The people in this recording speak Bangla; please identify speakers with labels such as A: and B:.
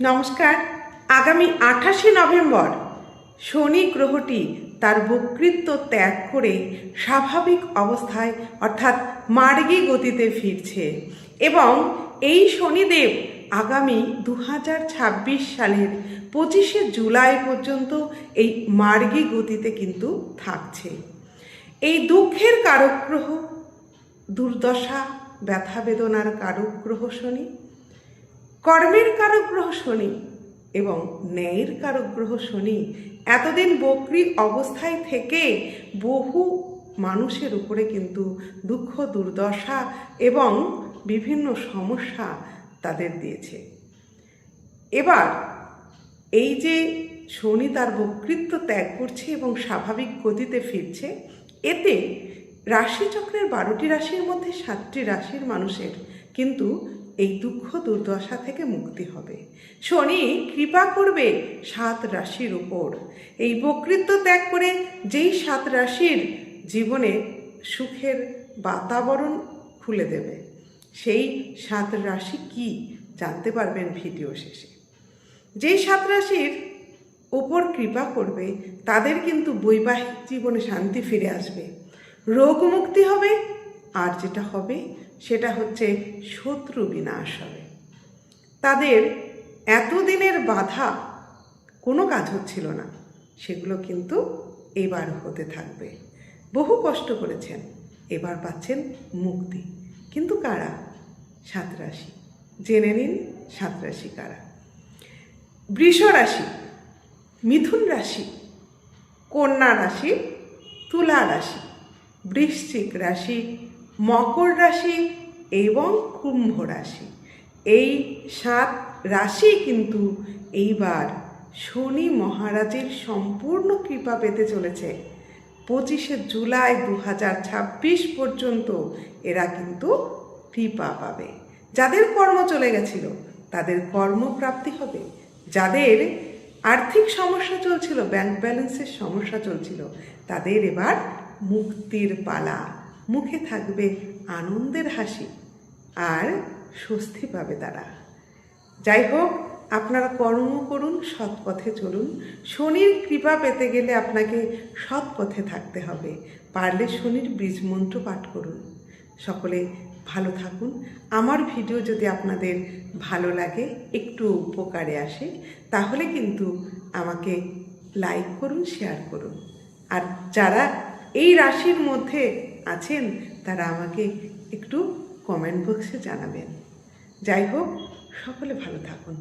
A: নমস্কার। আগামী আঠাশে নভেম্বর শনি গ্রহটি তার বকৃত্ব ত্যাগ করে স্বাভাবিক অবস্থায়, অর্থাৎ মার্গী গতিতে ফিরছে এবং এই শনিদেব আগামী দু সালের পঁচিশে জুলাই পর্যন্ত এই মার্গী গতিতে কিন্তু থাকছে। এই দুঃখের কারক গ্রহ, দুর্দশা, ব্যথা বেদনার কারক গ্রহ শনি কর্মের কারক গ্রহ শনি এবং ন্যায়ের কারক গ্রহ শনি। এতদিন বকরি অবস্থায় থেকে বহু মানুষের উপরে কিন্তু দুঃখ, দুর্দশা এবং বিভিন্ন সমস্যা তাদের দিয়েছে। এবার এই যে শনি তার বকৃত্ব ত্যাগ করছে এবং স্বাভাবিক গতিতে ফিরছে, এতে রাশিচক্রের বারোটি রাশির মধ্যে সাতটি রাশির মানুষের কিন্তু এই দুঃখ দুর্দশা থেকে মুক্তি হবে। শনি, কৃপা করবে সাত রাশির উপর। এই বকৃত্ব ত্যাগ করে যেই সাত রাশির জীবনে সুখের বাতাবরণ খুলে দেবে, সেই সাত রাশি কি জানতে পারবেন ভিডিও শেষে। যেই সাত রাশির ওপর কৃপা করবে, তাদের কিন্তু বৈবাহিক জীবনে শান্তি ফিরে আসবে। রোগ মুক্তি হবে আর যেটা হবে, সেটা হচ্ছে শত্রু বিনাশ হবে। তাদের এতদিনের বাধা কোনো কাজ হচ্ছিল না, সেগুলো কিন্তু এবার হতে থাকবে। বহু কষ্ট করেছেন, এবার পাচ্ছেন মুক্তি। কিন্তু কারা? সাত রাশি। জেনে নিন সাত রাশি কারা। বৃষ রাশি, মিথুন রাশি, কন্যা রাশি, তুলা রাশি, বৃশ্চিক রাশি মকর রাশি এবং কুম্ভ রাশি। এই সাত রাশি কিন্তু এইবার শনি মহারাজের সম্পূর্ণ কৃপা পেতে চলেছে। পঁচিশে জুলাই দু হাজার ছাব্বিশ পর্যন্ত এরা কিন্তু কৃপা পাবে। যাদের কর্ম চলে গেছিল, তাদের কর্মপ্রাপ্তি হবে। যাদের আর্থিক সমস্যা চলছিল ব্যাংক ব্যালেন্সের সমস্যা চলছিল, তাদের এবার মুক্তির পালা। মুখে থাকবে আনন্দের হাসি আর স্বস্তি পাবে তারা। যাই হোক, আপনারা কর্ম করুন, সৎ পথে চলুন। শনির কৃপা পেতে গেলে আপনাকে সৎ পথে থাকতে হবে। পারলে শনির বীজ মন্ত্র পাঠ করুন। সকলে ভালো থাকুন। আমার ভিডিও যদি আপনাদের ভালো লাগে, একটু উপকারে আসে, তাহলে কিন্তু আমাকে লাইক করুন, শেয়ার করুন। আর যারা এই রাশির মধ্যে আছেন তারা আমাকে একটু কমেন্ট বক্সে জানাবেন। যাই হোক সকলে ভালো থাকুন।